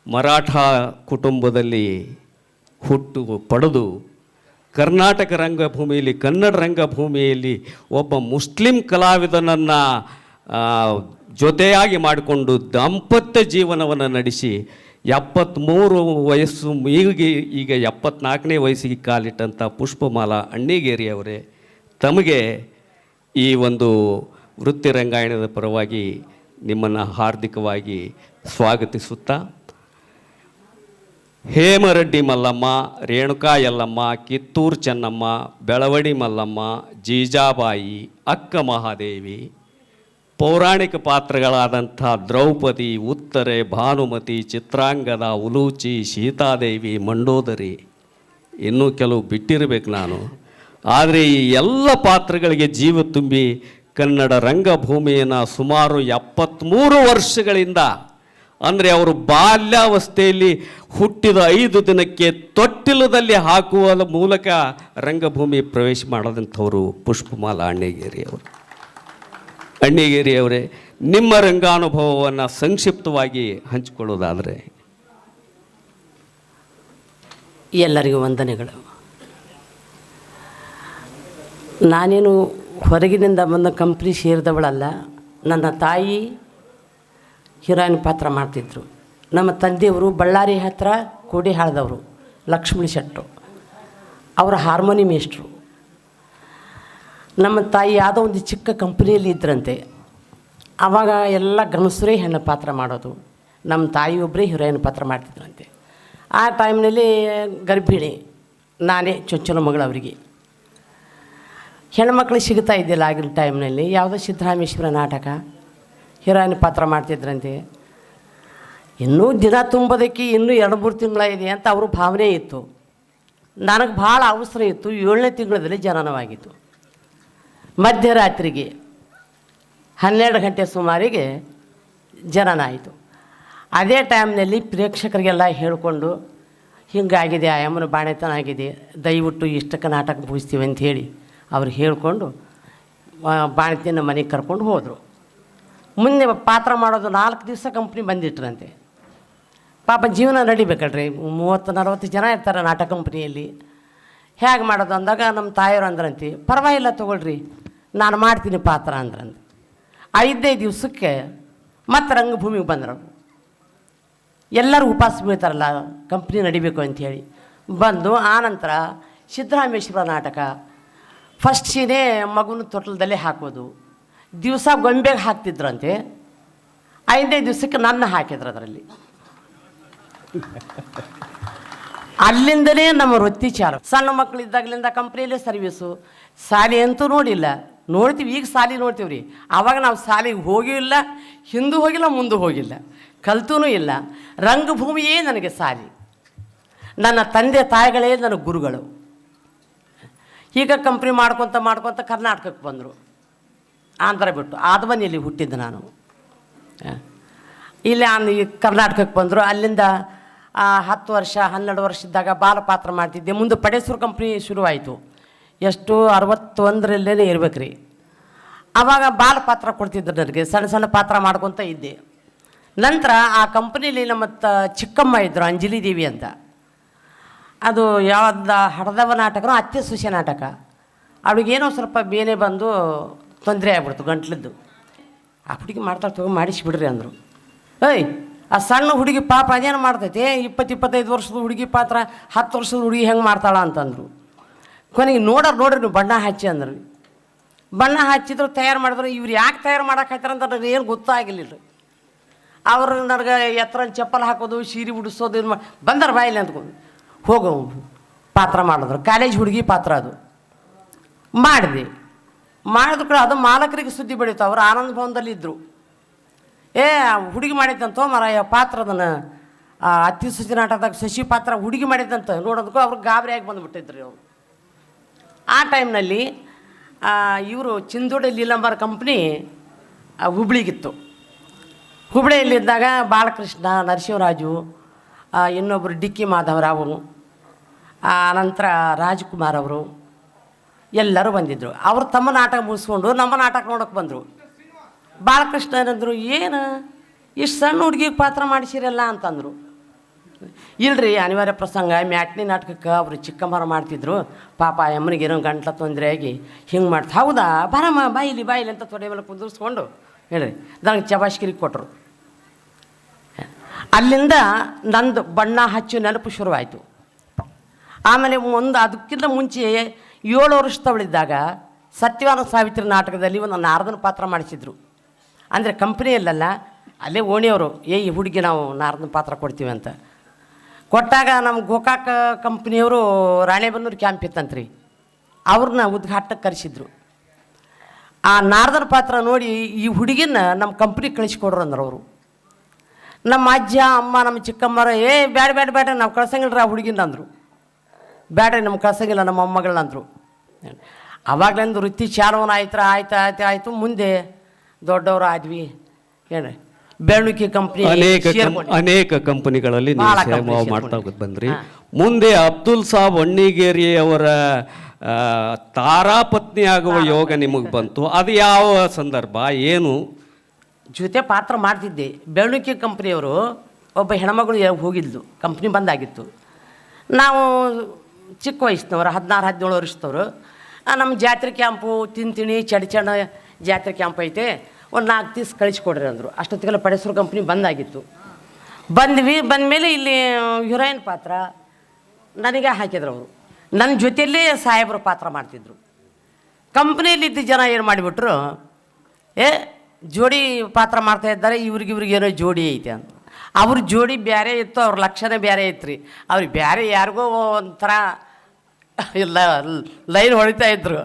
Speaker 1: ಮರಾಠ ಕುಟುಂಬದಲ್ಲಿ ಹುಟ್ಟು ಪಡೆದು ಕರ್ನಾಟಕ ರಂಗಭೂಮಿಯಲ್ಲಿ, ಕನ್ನಡ ರಂಗಭೂಮಿಯಲ್ಲಿ ಒಬ್ಬ ಮುಸ್ಲಿಂ ಕಲಾವಿದನನ್ನು ಜೊತೆಯಾಗಿ ಮಾಡಿಕೊಂಡು ದಾಂಪತ್ಯ ಜೀವನವನ್ನು ನಡೆಸಿ ಎಪ್ಪತ್ತ್ಮೂರು ವಯಸ್ಸು ಈಗ ಈಗ ಎಪ್ಪತ್ನಾಲ್ಕನೇ ವಯಸ್ಸಿಗೆ ಕಾಲಿಟ್ಟಂಥ ಪುಷ್ಪಮಾಲಾ ಅಣ್ಣಿಗೇರಿಯವರೇ, ತಮಗೆ ಈ ಒಂದು ವೃತ್ತಿ ರಂಗಾಯಣದ ಪರವಾಗಿ ನಿಮ್ಮನ್ನು ಹಾರ್ದಿಕವಾಗಿ ಸ್ವಾಗತಿಸುತ್ತಾ ಹೇಮರೆಡ್ಡಿ ಮಲ್ಲಮ್ಮ ರೇಣುಕಾ ಯಲ್ಲಮ್ಮ ಕಿತ್ತೂರು ಚೆನ್ನಮ್ಮ ಬೆಳವಡಿ ಮಲ್ಲಮ್ಮ, ಜೀಜಾಬಾಯಿ, ಅಕ್ಕ ಮಹಾದೇವಿ, ಪೌರಾಣಿಕ ಪಾತ್ರಗಳಾದಂಥ ದ್ರೌಪದಿ, ಉತ್ತರೆ, ಭಾನುಮತಿ, ಚಿತ್ರಾಂಗದ ಉಲೂಚಿ, ಸೀತಾದೇವಿ, ಮಂಡೋದರಿ. ಇನ್ನೂ ಕೆಲವು ಬಿಟ್ಟಿರಬೇಕು ನಾನು. ಆದರೆ ಈ ಎಲ್ಲ ಪಾತ್ರಗಳಿಗೆ ಜೀವ ತುಂಬಿ ಕನ್ನಡ ರಂಗಭೂಮಿಯನ್ನು ಸುಮಾರು ಎಪ್ಪತ್ತ್ಮೂರು ವರ್ಷಗಳಿಂದ ಅಂದರೆ ಅವರು ಬಾಲ್ಯಾವಸ್ಥೆಯಲ್ಲಿ ಹುಟ್ಟಿದ ಐದು ದಿನಕ್ಕೆ ತೊಟ್ಟಿಲದಲ್ಲಿ ಹಾಕುವ ಮೂಲಕ ರಂಗಭೂಮಿ ಪ್ರವೇಶ ಮಾಡದಂಥವರು ಪುಷ್ಪಮಾಲಾ ಅಣ್ಣಿಗೇರಿ ಅವರು. ಅಣ್ಣಿಗೇರಿ ಅವರೇ, ನಿಮ್ಮ ರಂಗಾನುಭವವನ್ನು ಸಂಕ್ಷಿಪ್ತವಾಗಿ ಹಂಚಿಕೊಳ್ಳೋದಾದರೆ.
Speaker 3: ಎಲ್ಲರಿಗೂ ವಂದನೆಗಳು. ನಾನೇನು ಹೊರಗಿನಿಂದ ಬಂದ ಕಂಪ್ನಿ ಸೇರಿದವಳಲ್ಲ, ನನ್ನ ತಾಯಿ ಹೀರೋಯಿನ್ ಪಾತ್ರ ಮಾಡ್ತಿದ್ರು. ನಮ್ಮ ತಂದೆಯವರು ಬಳ್ಳಾರಿ ಹತ್ತಿರ ಕೋಡಿ ಹಾಳದವರು, ಲಕ್ಷ್ಮಣಿ ಶೆಟ್ಟರು ಅವರ ಹಾರ್ಮೋನಿ ಮೇಷ್ಟ್ರು. ನಮ್ಮ ತಾಯಿ ಯಾವುದೋ ಒಂದು ಚಿಕ್ಕ ಕಂಪ್ನಿಯಲ್ಲಿ ಇದ್ರಂತೆ. ಆವಾಗ ಎಲ್ಲ ಗಣಸರೇ ಹೆಣ್ಣು ಪಾತ್ರ ಮಾಡೋದು. ನಮ್ಮ ತಾಯಿ ಒಬ್ಬರೇ ಹೀರೋಯಿನ್ ಪಾತ್ರ ಮಾಡ್ತಿದ್ರಂತೆ. ಆ ಟೈಮ್ನಲ್ಲಿ ಗರ್ಭಿಣಿ, ನಾನೇ ಚೊಚ್ಚಲ ಮಗಳು ಅವರಿಗೆ. ಹೆಣ್ಮಕ್ಳು ಸಿಗ್ತಾ ಇದ್ದಿಲ್ಲ ಆಗಿನ ಟೈಮ್ನಲ್ಲಿ, ಯಾವುದೋ ಸಿದ್ದರಾಮೇಶ್ವರ ನಾಟಕ. ಹೀರೋಯಿನ್ ಪಾತ್ರ ಮಾಡ್ತಿದ್ರಂತೆ. ಇನ್ನೂ ದಿನ ತುಂಬೋದಕ್ಕೆ ಇನ್ನೂ ಎರಡು, ಮೂರು ತಿಂಗಳ ಇದೆ ಅಂತ ಅವ್ರ ಭಾವನೆ ಇತ್ತು. ನನಗೆ ಭಾಳ ಅವಸರ ಇತ್ತು. ಏಳನೇ ತಿಂಗಳಲ್ಲಿ ಜನನವಾಗಿತ್ತು. ಮಧ್ಯರಾತ್ರಿಗೆ ಹನ್ನೆರಡು ಗಂಟೆ ಸುಮಾರಿಗೆ ಜನನ ಆಯಿತು. ಅದೇ ಟೈಮ್ನಲ್ಲಿ ಪ್ರೇಕ್ಷಕರಿಗೆಲ್ಲ ಹೇಳಿಕೊಂಡು, ಹಿಂಗಾಗಿದೆ ಆಯಮ್ಮನ ಬಾಣೆತನ ಆಗಿದೆ, ದಯವಿಟ್ಟು ಇಷ್ಟಕ್ಕೆ ನಾಟಕ ಮುಗಿಸ್ತೀವಿ ಅಂತ ಹೇಳಿ ಅವ್ರು ಹೇಳಿಕೊಂಡು ಬಾಣತಿನ ಮನೆಗೆ ಕರ್ಕೊಂಡು ಹೋದರು. ಮುಂದೆ ಪಾತ್ರ ಮಾಡೋದು ನಾಲ್ಕು ದಿವಸ ಕಂಪ್ನಿ ಬಂದಿಟ್ರಂತೆ. ಪಾಪ ಜೀವನ ನಡಿಬೇಕಲ್ರಿ. ಮೂವತ್ತು, ನಲವತ್ತು ಜನ ಇರ್ತಾರೆ ನಾಟಕ ಕಂಪ್ನಿಯಲ್ಲಿ ಹೇಗೆ ಮಾಡೋದು ಅಂದಾಗ ನಮ್ಮ ತಾಯಿಯವರು ಅಂದ್ರಂತೆ, ಪರವಾಗಿಲ್ಲ ತೊಗೊಳ್ರಿ, ನಾನು ಮಾಡ್ತೀನಿ ಪಾತ್ರ ಅಂದ್ರಂತೆ. ಐದೈದು ದಿವಸಕ್ಕೆ ಮತ್ತೆ ರಂಗಭೂಮಿಗೆ ಬಂದರು. ಎಲ್ಲರೂ ಉಪವಾಸ ಬೀಳ್ತಾರಲ್ಲ ಕಂಪ್ನಿ ನಡಿಬೇಕು ಅಂಥೇಳಿ. ಬಂದು ಆನಂತರ ಸಿದ್ದರಾಮೇಶ್ವರ ನಾಟಕ ಫಸ್ಟ್ ಸೀನೇ ಮಗುನ ತೊಟ್ಲದಲ್ಲೇ ಹಾಕೋದು. ದಿವಸ ಗೊಂಬೆಗೆ ಹಾಕ್ತಿದ್ರಂತೆ, ಐದನೇ ದಿವಸಕ್ಕೆ ನನ್ನ ಹಾಕಿದ್ರು ಅದರಲ್ಲಿ. ಅಲ್ಲಿಂದಲೇ ನಮ್ಮ ವೃತ್ತಿ ಚಾಲು. ಸಣ್ಣ ಮಕ್ಕಳಿದ್ದಾಗಲಿಂದ ಕಂಪ್ನಿಯಲ್ಲೇ ಸರ್ವೀಸು ಸಾಲಿ ಅಂತೂ ನೋಡಿಲ್ಲ. ನೋಡ್ತೀವಿ, ಈಗ ಸಾಲಿ ನೋಡ್ತೀವಿ ರೀ. ಆವಾಗ ನಾವು ಸಾಲಿಗೆ ಹೋಗಿಯೂ ಇಲ್ಲ, ಹಿಂದೂ ಹೋಗಿಲ್ಲ, ಮುಂದೆ ಹೋಗಿಲ್ಲ. ಕಲ್ತೂ ಇಲ್ಲ. ರಂಗಭೂಮಿಯೇ ನನಗೆ ಸಾಲಿ. ನನ್ನ ತಂದೆ ತಾಯಿಗಳೇ ನನ್ನ ಗುರುಗಳು. ಈಗ ಕಂಪ್ನಿ ಮಾಡ್ಕೊತ ಮಾಡ್ಕೊತ ಕರ್ನಾಟಕಕ್ಕೆ ಬಂದರು. ಆಂಧ್ರ ಬಿಟ್ಟು ಆದವನಿಯಲ್ಲಿ ಹುಟ್ಟಿದ್ದು ನಾನು. ಇಲ್ಲಿ ಆನ್ ಕರ್ನಾಟಕಕ್ಕೆ ಬಂದರು. ಅಲ್ಲಿಂದ ಹತ್ತು ವರ್ಷ, ಹನ್ನೆರಡು ವರ್ಷ ಇದ್ದಾಗ ಬಾಲ ಪಾತ್ರ ಮಾಡ್ತಿದ್ದೆ. ಮುಂದೆ ಪಡೇಸೂರು ಕಂಪ್ನಿ ಶುರುವಾಯಿತು. ಎಷ್ಟು ಅರವತ್ತೊಂದರಲ್ಲೇ ಇರ್ಬೇಕು ರೀ ಆವಾಗ ಬಾಲ ಪಾತ್ರ ಕೊಡ್ತಿದ್ರು ನನಗೆ. ಸಣ್ಣ ಸಣ್ಣ ಪಾತ್ರ ಮಾಡ್ಕೊತ ಇದ್ದೆ. ನಂತರ ಆ ಕಂಪ್ನಿಲಿ ನಮ್ಮ ಚಿಕ್ಕಮ್ಮ ಇದ್ದರು ಅಂಜಲಿ ದೇವಿ ಅಂತ. ಅದು ಯಾವ್ದು ಹಡದವ ನಾಟಕನೋ ಅತ್ಯ ಸುಶೆ ನಾಟಕ. ಅವಳಿಗೇನೋ ಸ್ವಲ್ಪ ಬೇನೆ ಬಂದು ತೊಂದರೆ ಆಗ್ಬಿಡ್ತು ಗಂಟ್ಲದ್ದು. ಆ ಹುಡುಗಿ ಮಾಡ್ತಾಳೆ ತಗೋ, ಮಾಡಿಸಿಬಿಡ್ರಿ ಅಂದರು. ಏಯ್, ಆ ಸಣ್ಣ ಹುಡುಗಿ ಪಾಪ ಅದೇನು ಮಾಡ್ತೈತೆ? ಇಪ್ಪತ್ತು ಇಪ್ಪತ್ತೈದು ವರ್ಷದ ಹುಡುಗಿ ಪಾತ್ರ, ಹತ್ತು ವರ್ಷದ ಹುಡುಗಿ ಹೆಂಗೆ ಮಾಡ್ತಾಳ ಅಂತಂದರು. ಕೊನೆಗೆ ನೋಡೋರು ನೋಡ್ರಿ ನೀವು ಬಣ್ಣ ಹಚ್ಚಿ ಅಂದ್ರು. ಬಣ್ಣ ಹಚ್ಚಿದ್ರು, ತಯಾರು ಮಾಡಿದ್ರು. ಇವ್ರು ಯಾಕೆ ತಯಾರು ಮಾಡಕ್ಕೆ ಅಂತ ನನಗೆ ಏನು ಗೊತ್ತಾಗಿಲ್ಲ ರೀ ಅವ್ರು ನನಗೆ ಎತ್ತರ ಚಪ್ಪಲ್ ಹಾಕೋದು, ಸೀರೆ ಉಡಿಸೋದು, ಇದು ಮಾಡಿ ಬಂದರು ಬಾಯಿಲಿ ಅಂದ್ಕೊಂಡು. ಹೋಗೋ ಪಾತ್ರ ಮಾಡಿದ್ರು. ಕಾಲೇಜ್ ಹುಡುಗಿ ಪಾತ್ರ ಅದು. ಮಾಡಿದೆ. ಮಾಡಿದ ಕೂಡ ಅದು ಮಾಲಕರಿಗೆ ಸುದ್ದಿ ಬೆಳೀತು. ಅವರು ಆನಂದ ಭವನದಲ್ಲಿ ಇದ್ದರು ಏ, ಹುಡುಗಿ ಮಾಡಿದ್ದಂತ ಮರ ಪಾತ್ರ ಅದನ್ನು ಅತಿ ಸುಚಿ ನಾಟಕದಾಗ ಶಶಿ ಪಾತ್ರ ಹುಡುಗಿ ಮಾಡಿದ್ದಂತ ನೋಡೋದಕ್ಕೂ ಅವ್ರಿಗೆ ಗಾಬರಿಯಾಗಿ ಬಂದುಬಿಟ್ಟಿದ್ರು ಅವರು ಆ ಟೈಮ್ನಲ್ಲಿ ಇವರು ಚಿಂದೋಡಿ ಲೀಲಂಬರ್ ಕಂಪ್ನಿ ಹುಬ್ಳಿಗಿತ್ತು. ಹುಬ್ಳಿಯಲ್ಲಿದ್ದಾಗ ಬಾಲಕೃಷ್ಣ, ನರಸಿಂಹರಾಜು ಇನ್ನೊಬ್ಬರು ಡಿಕ್ಕಿ ಮಾಧವರಾವು ಆನಂತರ ನಂತರ ರಾಜ್ಕುಮಾರ್ ಅವರು ಎಲ್ಲರೂ ಬಂದಿದ್ದರು ಅವರು ತಮ್ಮ ನಾಟಕ ಮುಗಿಸ್ಕೊಂಡು ನಮ್ಮ ನಾಟಕ ನೋಡೋಕೆ ಬಂದರು. ಬಾಲಕೃಷ್ಣ ಏನಂದರು ಏನು? ಇಷ್ಟು ಸಣ್ಣ ಹುಡುಗಿಗೆ ಪಾತ್ರ ಮಾಡಿಸಿರಲ್ಲ? ಅಂತಂದರು. ಇಲ್ರಿ, ಅನಿವಾರ್ಯ ಪ್ರಸಂಗ, ಮ್ಯಾಟ್ನಿ ನಾಟಕಕ್ಕೆ ಅವರು ಚಿಕ್ಕಮ್ಮರ ಮಾಡ್ತಿದ್ರು. ಪಾಪ ಅಮ್ಮನಿಗೆ ಏನೋ ಗಂಟ್ಲ ತೊಂದರೆ ಆಗಿ ಹಿಂಗೆ ಮಾಡ್ತಾ, ಹೌದಾ? ಬರಮ್ಮ, ಬಾಯಿಲಿ ಬಾಯಿಲಿ ಅಂತ ತೊಡೆ ಮೇಲೆ ಕುಂದಿರ್ಸ್ಕೊಂಡು ಹೇಳ್ರಿ, ನನಗೆ ಚಬಾಷ್ಕಿರಿ ಕೊಟ್ಟರು ಅಲ್ಲಿಂದ ನಂದು ಬಣ್ಣ ಹಚ್ಚು ನೆನಪು ಶುರುವಾಯಿತು. ಆಮೇಲೆ ಒಂದು ಅದಕ್ಕಿಂತ ಮುಂಚೆ ಏಳು ವರ್ಷದವಳಿದ್ದಾಗ ಸತ್ಯವಾನ ಸಾವಿತ್ರಿ ನಾಟಕದಲ್ಲಿ ಒಂದು ನಾರದನ ಪಾತ್ರ ಮಾಡಿಸಿದ್ರು. ಅಂದರೆ ಕಂಪ್ನಿಯಲ್ಲೆಲ್ಲ ಅಲ್ಲೇ ಓಣಿಯವರು, ಏ, ಈ ಹುಡುಗಿ ನಾವು ನಾರದನ ಪಾತ್ರ ಕೊಡ್ತೀವಿ ಅಂತ. ಕೊಟ್ಟಾಗ ನಮ್ಮ ಗೋಕಾಕ ಕಂಪ್ನಿಯವರು ರಾಣೆಬೆನ್ನೂರು ಕ್ಯಾಂಪ್ ಇತ್ತಂತ್ರಿ. ಅವ್ರನ್ನ ಉದ್ಘಾಟನೆ ಕರೆಸಿದ್ರು. ಆ ನಾರದನ ಪಾತ್ರ ನೋಡಿ ಈ ಹುಡುಗಿನ ನಮ್ಮ ಕಂಪ್ನಿಗೆ ಕಳಿಸ್ಕೊಡ್ರು ಅಂದ್ರೆ ಅವರು. ನಮ್ಮ ಅಜ್ಜ, ಅಮ್ಮ, ನಮ್ಮ ಚಿಕ್ಕಮ್ಮರ, ಏ ಬೇಡ ಬೇಡ ಬೇಡ ನಾವು ಕಳ್ಸಂಗಿಲ್ರಿ ಆ ಹುಡುಗಿನ ಅಂದರು. ಬೇಡ್ರಿ ನಮ್ಗೆ ಕಳ್ಸಂಗಿಲ್ಲ ನಮ್ಮ ಮೊಮ್ಮಗಳಂದ್ರು ಆವಾಗಲಿಂದ ಅವಾಗ್ಲಿಂದ ವೃತ್ತಿ ಚಾಲವನ ಆಯ್ತು ಆಯ್ತು ಆಯ್ತು ಆಯಿತು ಮುಂದೆ ದೊಡ್ಡವರು ಆದ್ವಿ. ಏನು ಬೆಳ್ಳುಕಿ ಕಂಪ್ನಿ
Speaker 1: ಅನೇಕ ಅನೇಕ ಕಂಪನಿಗಳಲ್ಲಿ ನೀವು ಮಾಡ್ತಾ. ಬಂದ್ರಿ. ಮುಂದೆ ಅಬ್ದುಲ್ ಸಾಬ್ ಅವರ ತಾರಾ ತಾರಾಪತ್ನಿ ಆಗುವ ಯೋಗ ನಿಮಗೆ ಬಂತು. ಅದು ಯಾವ ಸಂದರ್ಭ? ಏನು?
Speaker 3: ಜೊತೆ ಪಾತ್ರ ಮಾಡ್ತಿದ್ದೆ. ಬೆಳ್ಳುಕಿ ಕಂಪ್ನಿಯವರು ಒಬ್ಬ ಹೆಣ್ಮಗಳು ಹೋಗಿದ್ದು ಹೋಗಿದ್ಲು ಕಂಪ್ನಿ ಬಂದಾಗಿತ್ತು ನಾವು ಚಿಕ್ಕ ವಯಸ್ಸಿನವರು, ಹದಿನಾರು, ಹದಿನೇಳು ವರ್ಷದವರು. ನಮ್ಮ ಜಾತ್ರೆ ಕ್ಯಾಂಪು ತಿಂತಿಣಿ ಚಡಿಚಣ ಜಾತ್ರೆ ಕ್ಯಾಂಪ್ ಐತೆ. ಒಂದು ನಾಲ್ಕು ದಿವ್ಸ ಕಳಿಸ್ಕೊಡ್ರಿ ಅಂದರು. ಅಷ್ಟೊತ್ತಿಗೆಲ್ಲ ಪಡೇಶ್ವರ ಕಂಪ್ನಿ ಬಂದಾಗಿತ್ತು. ಬಂದ್ವಿ, ಬಂದಮೇಲೆ ಇಲ್ಲಿ ಹೀರೋಯಿನ್ ಪಾತ್ರ ನನಗೆ ಹಾಕಿದ್ರು ಅವರು. ನನ್ನ ಜೊತೆಯಲ್ಲೇ ಸಾಹೇಬರು ಪಾತ್ರ ಮಾಡ್ತಿದ್ರು. ಕಂಪ್ನಿಯಲ್ಲಿದ್ದ ಜನ ಏನು ಮಾಡಿಬಿಟ್ರು, ಏ, ಜೋಡಿ ಪಾತ್ರ ಮಾಡ್ತಾ ಇದ್ದಾರೆ ಇವ್ರಿಗೆ ಇವ್ರಿಗೆ ಏನೋ ಜೋಡಿ ಐತೆ ಅಂತ. ಅವ್ರ ಜೋಡಿ ಬೇರೆ ಇತ್ತು, ಅವ್ರ ಲಕ್ಷಣ ಬೇರೆ ಐತ್ರಿ. ಅವ್ರಿಗೆ ಬೇರೆ ಯಾರಿಗೋ ಒಂಥರ ಇಲ್ಲ, ಲೈನ್ ಹೊಳಿತಾ ಇದ್ರು.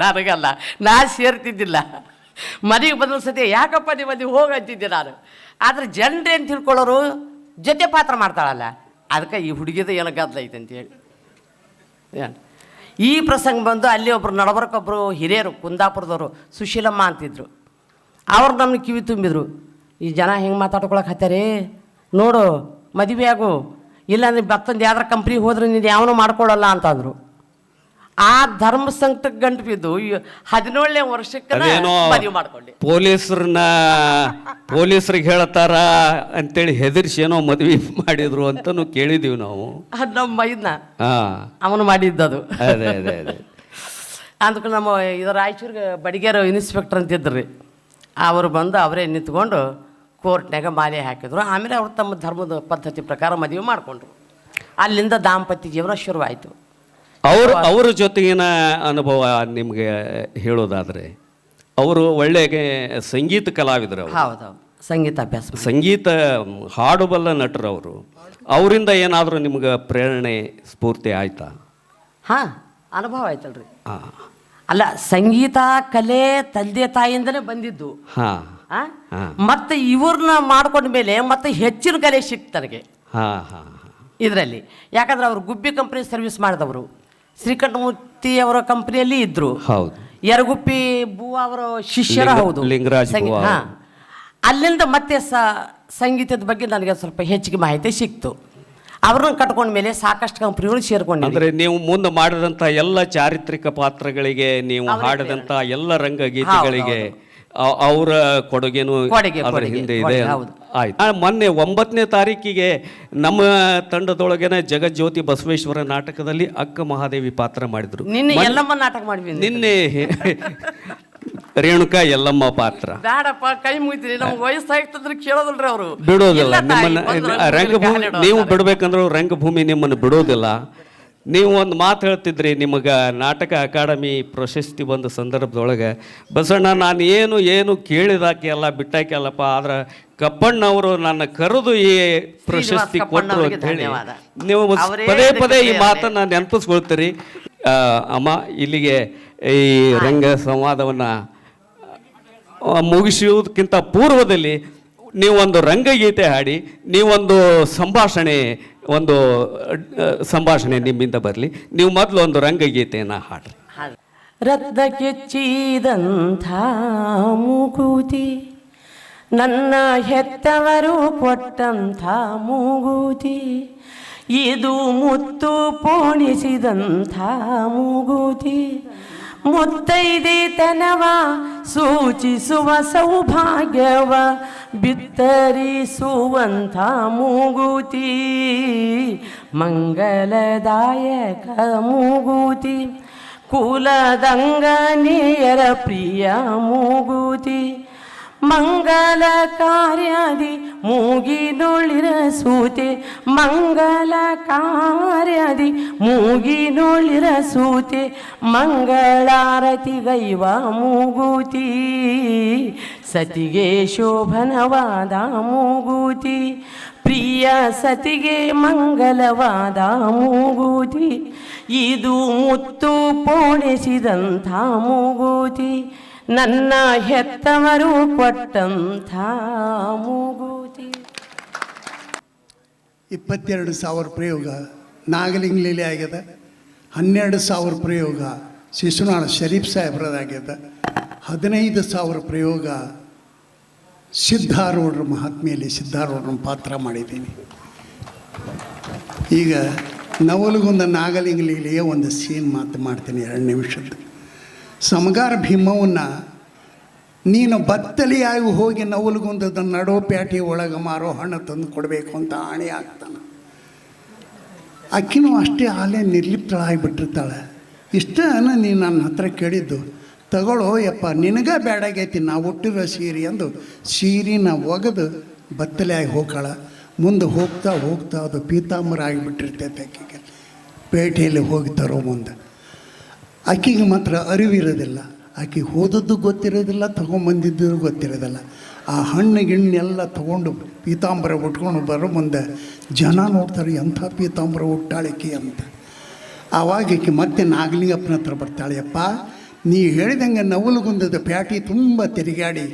Speaker 3: ನನಗಲ್ಲ, ನಾ ಸೇರ್ತಿದ್ದಿಲ್ಲ. ಮನೆಗೆ ಬಂದ ಸತಿ, ಯಾಕಪ್ಪ ನೀವು ಮದುವೆ ಹೋಗಿ? ಅಂತಿದ್ದೆ ನಾನು. ಆದರೆ ಜನರು ಏನು ತಿಳ್ಕೊಳ್ಳೋರು ಜೊತೆ ಪಾತ್ರ ಮಾಡ್ತಾಳಲ್ಲ. ಅದಕ್ಕೆ ಈ ಹುಡುಗಿದ ಏನೋ ಗದ್ದಲ ಐತೆ ಅಂತೇಳಿ? ಈ ಪ್ರಸಂಗ ಬಂದು ಅಲ್ಲಿ ಒಬ್ಬರು ನಡಬರ್ಕೊಬ್ಬರು ಹಿರಿಯರು, ಕುಂದಾಪುರದವರು, ಸುಶೀಲಮ್ಮ ಅಂತಿದ್ರು. ಅವ್ರು ನಮ್ಗೆ ಕಿವಿ ತುಂಬಿದ್ರು. ಈ ಜನ ಹೆಂಗೆ ಮಾತಾಡ್ಕೊಳಕ್ಕೆ ಹತ್ತಾರೆ ನೋಡು ಮದುವೆ ಆಗು. ಇಲ್ಲಾಂದ್ರೆ ಭಕ್ತಂದು ಯಾವ್ದಾರ ಕಂಪ್ನಿಗೆ ಹೋದ್ರೆ ನೀನು ಯಾವನೂ ಮಾಡ್ಕೊಳ್ಳಲ್ಲ ಅಂತಂದ್ರು. ಆ ಧರ್ಮ ಸಂಕಟಕ್ಕೆ ಗಂಟು ಬಿದ್ದು ಹದಿನೇಳನೇ ವರ್ಷಕ್ಕೆ ಮದುವೆ ಮಾಡ್ಕೊಂಡೆ.
Speaker 1: ಪೊಲೀಸರನ್ನ ಪೊಲೀಸರಿಗೆ ಹೇಳ್ತಾರ ಅಂತೇಳಿ ಹೆದರ್ಸಿ ಏನೋ ಮದ್ವೆ ಮಾಡಿದ್ರು ಅಂತನೂ ಕೇಳಿದೀವಿ ನಾವು.
Speaker 3: ಅದು ನಮ್ಮ ಮೈದ್ನ. ಅವನು ಮಾಡಿದ್ದದು.
Speaker 1: ಅದೇ ಅದೇ ಅದೇ.
Speaker 3: ಅದಕ್ಕೆ ನಮ್ಮ ಇದು ರಾಯಚೂರಿಗೆ ಬಡಿಗೇರು ಇನ್ಸ್ಪೆಕ್ಟರ್ ಅಂತಿದ್ರು ರೀ. ಅವರು ಬಂದು ಅವರೇ ನಿಂತ್ಕೊಂಡು ಕೋರ್ಟ್ನಾಗ ಮಾಲೆ ಹಾಕಿದ್ರು. ಆಮೇಲೆ ಅವ್ರು ತಮ್ಮ ಧರ್ಮದ ಪದ್ಧತಿ ಪ್ರಕಾರ ಮದುವೆ ಮಾಡಿಕೊಂಡ್ರು. ಅಲ್ಲಿಂದ ದಾಂಪತ್ಯ ಜೀವನ ಶುರುವಾಯಿತು.
Speaker 1: ಅವರು ಅವ್ರ ಜೊತೆಗಿನ ಅನುಭವ ನಿಮಗೆ ಹೇಳೋದಾದ್ರೆ ಅವರು ಒಳ್ಳೆ ಸಂಗೀತ ಕಲಾವಿದರು
Speaker 3: ಹೌದು ಸಂಗೀತ ಅಭ್ಯಾಸ.
Speaker 1: ಸಂಗೀತ ಹಾಡುಬಲ್ಲ ನಟರು ಅವರು ಅವರಿಂದ ಏನಾದರೂ ನಿಮ್ಗೆ ಪ್ರೇರಣೆ ಸ್ಫೂರ್ತಿ ಆಯ್ತಾ?
Speaker 3: ಹಾಂ ಅನುಭವ ಆಯ್ತಲ್ರಿ.
Speaker 1: ಹಾ.
Speaker 3: ಅಲ್ಲ ಸಂಗೀತ ಕಲೆ ತಂದೆ ತಾಯಿಯಿಂದನೇ ಬಂದಿದ್ದು.
Speaker 1: ಹಾ.
Speaker 3: ಮತ್ತೆ ಇವ್ರನ್ನ ಮಾಡ್ಕೊಂಡ ಮೇಲೆ ಮತ್ತೆ ಹೆಚ್ಚಿನ ಕಲೆ ಸಿಕ್ತು ನನಗೆ ಇದರಲ್ಲಿ. ಯಾಕಂದ್ರೆ ಅವರು ಗುಬ್ಬಿ ಕಂಪ್ನಿ ಸರ್ವಿಸ್ ಮಾಡಿದವರು. ಶ್ರೀಕಂಠಮೂರ್ತಿ ಅವರ ಕಂಪ್ನಿಯಲ್ಲಿ
Speaker 1: ಇದ್ರು.
Speaker 3: ಯರಗುಪ್ಪಿ ಬೂ ಅವರ ಶಿಷ್ಯರ ಹೌದು. ಅಲ್ಲಿಂದ ಮತ್ತೆ ಸಂಗೀತದ ಬಗ್ಗೆ ನನಗೆ ಸ್ವಲ್ಪ ಹೆಚ್ಚಿಗೆ ಮಾಹಿತಿ ಸಿಕ್ತು. ಅವ್ರನ್ನ ಕಟ್ಕೊಂಡ ಮೇಲೆ ಸಾಕಷ್ಟು ಕಂಪ್ನಿಗಳು ಸೇರ್ಕೊಂಡು
Speaker 1: ಅಂದ್ರೆ ನೀವು ಮುಂದೆ ಮಾಡಿದಂತ ಎಲ್ಲ ಚಾರಿತ್ರಿಕ ಪಾತ್ರಗಳಿಗೆ ನೀವು ಹಾಡಿದಂತ ಎಲ್ಲ ರಂಗಗೀತೆಗಳಿಗೆ ಅವರ ಕೊಡುಗೆನು ಅದರ ಹಿಂದೆ ಇದೆ ಆಯ್ತು. ಆ, ಮೊನ್ನೆ ಒಂಬತ್ತನೇ ತಾರೀಕಿಗೆ ನಮ್ಮ ತಂಡದೊಳಗೇನೆ ಜಗಜ್ಯೋತಿ ಬಸವೇಶ್ವರ ನಾಟಕದಲ್ಲಿ ಅಕ್ಕ ಮಹಾದೇವಿ ಪಾತ್ರ ಮಾಡಿದ್ರು.
Speaker 3: ನಿನ್ನೆ ಎಲ್ಲಮ್ಮ ನಾಟಕ ಮಾಡಿದ್ವಿ
Speaker 1: ನಿನ್ನೆ ರೇಣುಕಾ ಎಲ್ಲಮ್ಮ ಪಾತ್ರ.
Speaker 3: ಬೇಡಪ್ಪ ಕೈ ಮುಗಿತೀರಿ ನಮ್ಗೆ ವಯಸ್ಸಾಗ್ತಂದ್ರೆ ಕೇಳೋದಿಲ್ರಿ ಅವರು.
Speaker 1: ಬಿಡೋದಿಲ್ಲ. ನಿಮ್ಮನ್ನ ರಂಗಭೂಮಿ ನೀವು ಬಿಡ್ಬೇಕಂದ್ರೆ ರಂಗಭೂಮಿ ನಿಮ್ಮನ್ನು ಬಿಡೋದಿಲ್ಲ. ನೀವು ಒಂದು ಮಾತು ಹೇಳ್ತಿದ್ರಿ ನಿಮಗೆ ನಾಟಕ ಅಕಾಡೆಮಿ ಪ್ರಶಸ್ತಿ ಬಂದ ಸಂದರ್ಭದೊಳಗೆ ಬಸಣ್ಣ ನಾನು ಏನು ಏನು ಕೇಳಿದಾಕೆ ಎಲ್ಲ ಬಿಟ್ಟಾಕೆಲ್ಲಪ್ಪ ಆದ್ರೆ ಕಪ್ಪಣ್ಣವರು ನನ್ನ ಕರೆದು ಈ ಪ್ರಶಸ್ತಿ ಕೊಟ್ಟರು ಅಂತ ಹೇಳಿ. ನೀವು ಪದೇ ಪದೇ ಈ ಮಾತನ್ನು ನೆನಪಿಸ್ಕೊಳ್ತೀರಿ. ಅಮ್ಮ ಇಲ್ಲಿಗೆ ಈ ರಂಗ ಸಂವಾದವನ್ನು ಮುಗಿಸುವುದಕ್ಕಿಂತ ಪೂರ್ವದಲ್ಲಿ ನೀವೊಂದು ರಂಗಗೀತೆ ಹಾಡಿ ನೀವೊಂದು ಸಂಭಾಷಣೆ ಒಂದು ಸಂಭಾಷಣೆ ನಿಮ್ಮಿಂದ ಬರಲಿ. ನೀವು ಮೊದಲು ಒಂದು ರಂಗಗೀತೆಯನ್ನು ಹಾಡ್ರಿ.
Speaker 3: ರತ್ನ ಕೆಚ್ಚಿದಂಥ ಮೂಗುತಿ ನನ್ನ ಹೆತ್ತವರು ಕೊಟ್ಟಂಥ ಮೂಗುತಿ ಇದು ಮುತ್ತು ಪೋಣಿಸಿದಂಥ ಮೂಗುತಿ. ಮುತ್ತೈದೆತನವ ಸೂಚಿಸುವ ಸೌಭಾಗ್ಯವ ಬಿತ್ತರಿಸುವಂಥ ಮೂಗುತಿ ಮಂಗಲದಾಯಕ ಮೂಗುತಿ ಕುಲದಂಗನೆಯರ ಪ್ರಿಯ ಮೂಗುತಿ. ಮಂಗಲ ಕಾರ್ಯಾದಿ ಮೂಗಿನೊಳಿರ ಸೂತೆ ಮಂಗಲ ಸೂತೆ, ಮಂಗಳಾರತಿ ಗೈವ ಮೂಗೂತಿ, ಸತಿಗೆ ಶೋಭನವಾದ ಮೂಗೂತಿ, ಪ್ರಿಯ ಸತಿಗೆ ಮಂಗಲವಾದ ಮೂಗೂತಿ, ಇದು ಮುತ್ತು ಪೋಣಿಸಿದಂಥ ಮೂಗುತಿ. ನನ್ನ ಹೆತ್ತವರು ಕೊಟ್ಟಂಥ ಮೂಗುತಿ.
Speaker 2: ಇಪ್ಪತ್ತೆರಡು ಸಾವಿರ ಪ್ರಯೋಗ ನಾಗಲಿಂಗ್ಲೀಲೆ ಆಗ್ಯದ. ಹನ್ನೆರಡು ಸಾವಿರ ಪ್ರಯೋಗ ಶಿಶುನಾಳ ಶರೀಫ್ ಸಾಹೇಬ್ರದಾಗ್ಯದ. ಹದಿನೈದು ಸಾವಿರ ಪ್ರಯೋಗ ಸಿದ್ಧಾರೂಢರ ಮಹಾತ್ಮೆಯಲ್ಲಿ ಸಿದ್ಧಾರೂಢರ ಪಾತ್ರ ಮಾಡಿದ್ದೀನಿ. ಈಗ ನವಲುಗೊಂದ ನಾಗಲಿಂಗಲಿಗೆ ಒಂದು ಸೀನ್ ಮಾತು ಮಾಡ್ತೀನಿ ಎರಡು ನಿಮಿಷದ್ದು. ಸಮಗಾರ ಭೀಮವನ್ನು ನೀನು ಬತ್ತಲಿಯಾಗಿ ಹೋಗಿ ನವಲುಗುಂದದ ನಡೋ ಪ್ಯಾಟಿ ಒಳಗೆ ಮಾರೋ ಹಣ ತಂದು ಕೊಡಬೇಕು ಅಂತ ಆಣೆ ಆಗ್ತಾನೆ. ಅಕ್ಕಿನೂ ಅಷ್ಟೇ ಆಲೆ ನಿರ್ಲಿಪ್ತಳಾಗಿಬಿಟ್ಟಿರ್ತಾಳೆ ಇಷ್ಟನ ನೀನು ನನ್ನ ಹತ್ರ ಕೇಳಿದ್ದು ತಗೊಳ್ಳೋ ಯಪ್ಪ, ನಿನಗೆ ಬೇಡಾಗೈತಿ ನಾ ಹುಟ್ಟಿರೋ ಸೀರೆ ಅಂದು ಸೀರಿನ ಒಗೆದು ಬತ್ತಲೆಯಾಗಿ ಹೋಗಾಳ ಮುಂದೆ ಹೋಗ್ತಾ ಹೋಗ್ತಾ ಅದು ಪೀತಾಂಬರ ಆಗಿಬಿಟ್ಟಿರ್ತೈತೆ ಆಕೆಗೆ. ಪೇಟೆಯಲ್ಲಿ ಹೋಗಿ ತರೋ ಮುಂದೆ. ಆಕೆಗೆ ಮಾತ್ರ ಅರಿವಿರೋದಿಲ್ಲ. ಆಕೆ ಹೋದದ್ದು ಗೊತ್ತಿರೋದಿಲ್ಲ, ತೊಗೊಂಬಂದಿದ್ದು ಗೊತ್ತಿರೋದಿಲ್ಲ. ಆ ಹಣ್ಣು ಗಿಣ್ಣೆಲ್ಲ ತೊಗೊಂಡು ಪೀತಾಂಬರ ಉಟ್ಕೊಂಡು ಬರೋ ಮುಂದೆ ಜನ ನೋಡ್ತಾರೆ, ಎಂಥ ಪೀತಾಂಬರ ಉಟ್ಟಾಳಿಕೆ ಅಂತ. ಆವಾಗ ಈಕೆ ಮತ್ತೆ ನಾಗಲಿಂಗಪ್ಪನ ಹತ್ರ ಬರ್ತಾಳೆಯಪ್ಪ ನೀ ಹೇಳಿದಂಗೆ ನವಲುಗುಂದದ ಪ್ಯಾಟಿ ತುಂಬ ತಿರುಗಾಡಿ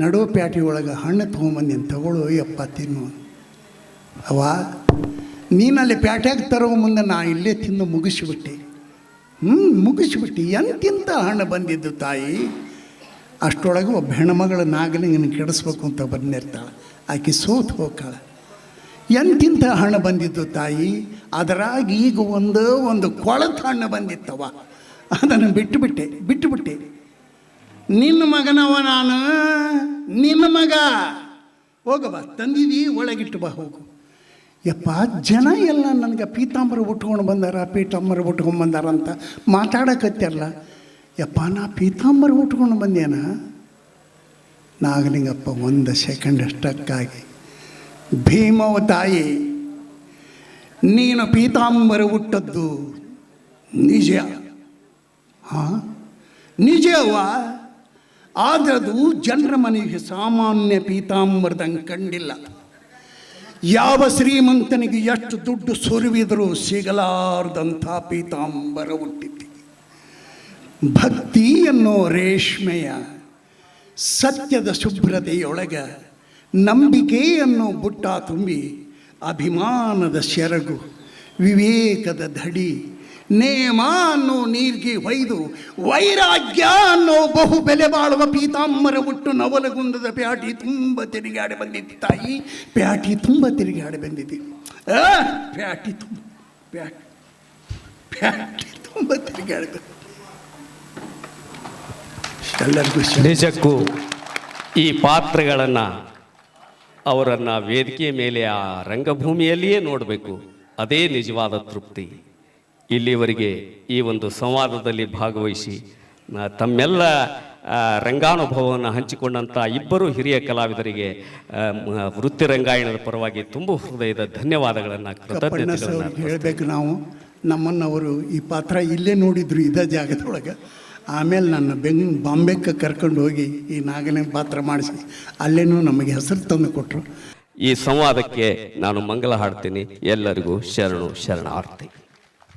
Speaker 2: ನಡುವ ಪ್ಯಾಟಿ ಒಳಗೆ ಹಣ್ಣು ತೊಗೊಂಬಂದಿನ ತಗೊಳ್ಳೋ ಅಪ್ಪ ತಿನ್ನು. ಅವ ನೀನಲ್ಲಿ ಪ್ಯಾಟ್ಯಾಗ ತರೋ ಮುಂದೆ ನಾ ಇಲ್ಲೇ ತಿಂದು ಮುಗಿಸಿಬಿಟ್ಟೆ. ಹ್ಞೂ ಮುಗಿಸ್ಬಿಟ್ಟು ಎಂತಿಂತ ಹಣ ಬಂದಿದ್ದು ತಾಯಿ? ಅಷ್ಟೊಳಗೆ ಒಬ್ಬ ಹೆಣ್ಮಗಳ ನಾಗಲಿಂಗನ ಕೆಡಿಸ್ಬೇಕು ಅಂತ ಬಂದಿರ್ತಾಳೆ ಆಕೆ ಸೋತು ಹೋಗ್ತಾಳೆ. ಎಂತಿಂತ ಹಣ ಬಂದಿದ್ದು ತಾಯಿ? ಅದರಾಗ ಈಗ ಒಂದು ಒಂದು ಕೊಳತ ಹಣ್ಣು ಬಂದಿತ್ತವ ಅದನ್ನು ಬಿಟ್ಟುಬಿಟ್ಟೆ ಬಿಟ್ಟುಬಿಟ್ಟೆ. ನಿನ್ನ ಮಗನವ ನಾನು, ನಿನ್ನ ಮಗ. ಹೋಗಬಾ ತಂದಿದೀ, ಒಳಗಿಟ್ಟು ಬಾ ಹೋಗು. ಯಪ್ಪ, ಜನ ಎಲ್ಲ ನನಗೆ ಪೀತಾಂಬರ ಉಟ್ಕೊಂಡು ಬಂದಾರ, ಪೀತಾಂಬರ ಉಟ್ಕೊಂಡು ಬಂದಾರ ಅಂತ ಮಾತಾಡಕತ್ತಲ್ಲ ಯಪ್ಪ, ನಾ ಪೀತಾಂಬರ ಉಟ್ಕೊಂಡು ಬಂದೇನ? ನಾಗಲಿಂಗಪ್ಪ, ಒಂದು ಸೆಕೆಂಡ್ ಅಷ್ಟಕ್ಕಾಗಿ. ಭೀಮವ ತಾಯಿ, ನೀನು ಪೀತಾಂಬರ ಹುಟ್ಟದ್ದು ನಿಜ. ಹಾಂ? ನಿಜವ ಆದ್ರದು ಜನರ ಮನೆಗೆ ಸಾಮಾನ್ಯ ಪೀತಾಂಬರದಂಗೆ ಕಂಡಿಲ್ಲ. ಯಾವ ಶ್ರೀಮಂತನಿಗೆ ಎಷ್ಟು ದುಡ್ಡು ಸುರಿವಿದರೂ ಸಿಗಲಾರ್ದಂಥ ಪೀತಾಂಬರ ಹುಟ್ಟಿದ್ದಿ. ಭಕ್ತಿ ಅನ್ನೋ ರೇಷ್ಮೆಯ ಸತ್ಯದ ಶುಭ್ರತೆಯೊಳಗ ನಂಬಿಕೆ ಅನ್ನೋ ಬುಟ್ಟ ತುಂಬಿ ಅಭಿಮಾನದ ಸೆರಗು ವಿವೇಕದ ಧಡಿ ನೇಮ ಅನ್ನೋ ನೀರಿಗೆ ಹೊಯ್ದು ವೈರಾಗ್ಯ ಅನ್ನೋ ಬಹು ಬೆಲೆ ಬಾಳುವ ಪೀತಾಂಬರ ಹುಟ್ಟು ನವಲಗುಂದದ ಪ್ಯಾಟಿ ತುಂಬ ತಿರುಗಾಡಿ ಬಂದಿದ್ದೆ ತಾಯಿ. ಪ್ಯಾಟಿ ತುಂಬ ತಿರುಗಾಡಿ ಬಂದಿದ್ದೆ ಪ್ಯಾಟಿ ತುಂಬ, ಪ್ಯಾಟಿ ಪ್ಯಾಟಿ ತುಂಬ ತಿರುಗಾಡಿ. ಎಲ್ಲರಿಗೂ
Speaker 1: ನಿಜಕ್ಕೂ ಈ ಪಾತ್ರಗಳನ್ನು ಅವರನ್ನು ವೇದಿಕೆ ಮೇಲೆ ಆ ರಂಗಭೂಮಿಯಲ್ಲಿಯೇ ನೋಡಬೇಕು. ಅದೇ ನಿಜವಾದ ತೃಪ್ತಿ. ಇಲ್ಲಿವರೆಗೆ ಈ ಒಂದು ಸಂವಾದದಲ್ಲಿ ಭಾಗವಹಿಸಿ ತಮ್ಮೆಲ್ಲ ರಂಗಾನುಭವವನ್ನು ಹಂಚಿಕೊಂಡಂಥ ಇಬ್ಬರು ಹಿರಿಯ ಕಲಾವಿದರಿಗೆ ವೃತ್ತಿ ರಂಗಾಯಣದ ಪರವಾಗಿ ತುಂಬ ಹೃದಯದ ಧನ್ಯವಾದಗಳನ್ನು ಕೃತಜ್ಞತೆಗಳನ್ನು
Speaker 2: ಹೇಳಬೇಕು ನಾವು ನಮ್ಮನ್ನು ಅವರು ಈ ಪಾತ್ರ ಇಲ್ಲೇ ನೋಡಿದ್ರು ಇದೇ ಜಾಗದೊಳಗೆ. ಆಮೇಲೆ ನನ್ನ ಬೆಂಗ್ ಬಾಂಬೆಕ್ಕೆ ಕರ್ಕೊಂಡು ಹೋಗಿ ಈ ನಾಗನೇ ಪಾತ್ರ ಮಾಡಿಸಿ ಅಲ್ಲೇನೂ ನಮಗೆ ಹೆಸರು ತಂದು ಕೊಟ್ಟರು
Speaker 1: ಈ ಸಂವಾದಕ್ಕೆ ನಾನು ಮಂಗಲ ಹಾಡ್ತೀನಿ ಎಲ್ಲರಿಗೂ ಶರಣು ಶರಣಾರ್ಥಿ.